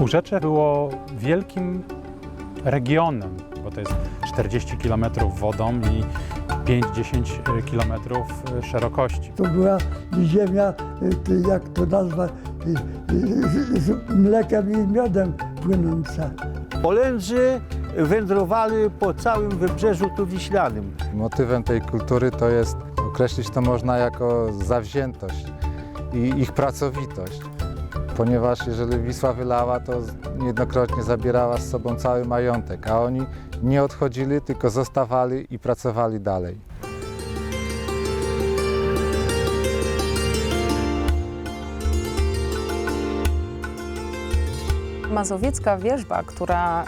Urzecze było wielkim regionem, bo to jest 40 km wodą i 5-10 km szerokości. To była ziemia, ty- jak to nazwać, y, z mlekiem i miodem płynąca. Olędrzy wędrowali po całym wybrzeżu tu wiślanym. Motywem tej kultury to jest, określić to można jako zawziętość i ich pracowitość. Ponieważ jeżeli Wisła wylała, to niejednokrotnie zabierała z sobą cały majątek, a oni nie odchodzili, tylko zostawali i pracowali dalej. Mazowiecka wierzba, która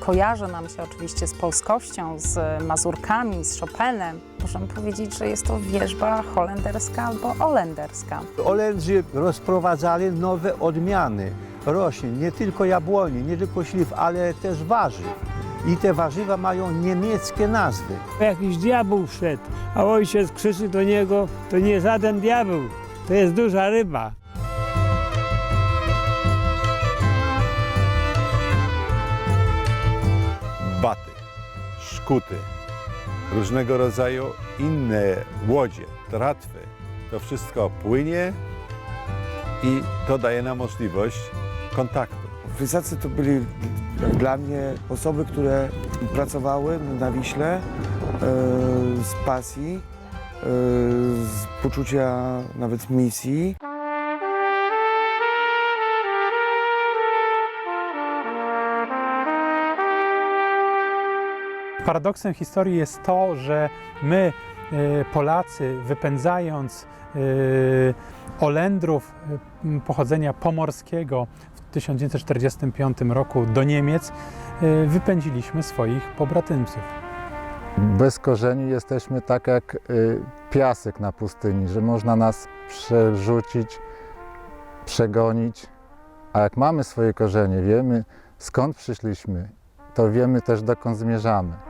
kojarzy nam się oczywiście z polskością, z Mazurkami, z Chopinem, możemy powiedzieć, że jest to wierzba holenderska albo olenderska. Olędrzy rozprowadzali nowe odmiany roślin, nie tylko jabłoni, nie tylko śliw, ale też warzyw. I te warzywa mają niemieckie nazwy. Jakiś diabeł wszedł, a ojciec krzyczy do niego, to nie żaden diabeł, to jest duża ryba. Szkuty, różnego rodzaju inne łodzie, tratwy. To wszystko płynie i to daje nam możliwość kontaktu. Frysacy to byli dla mnie osoby, które pracowały na Wiśle e, z pasji, e, z poczucia nawet misji. Paradoksem historii jest to, że my, e, Polacy, wypędzając e, Olendrów pochodzenia pomorskiego w 1945 roku do Niemiec, e, wypędziliśmy swoich pobratymców. Bez korzeni jesteśmy tak jak piasek na pustyni, że można nas przerzucić, przegonić, a jak mamy swoje korzenie, wiemy skąd przyszliśmy, to wiemy też dokąd zmierzamy.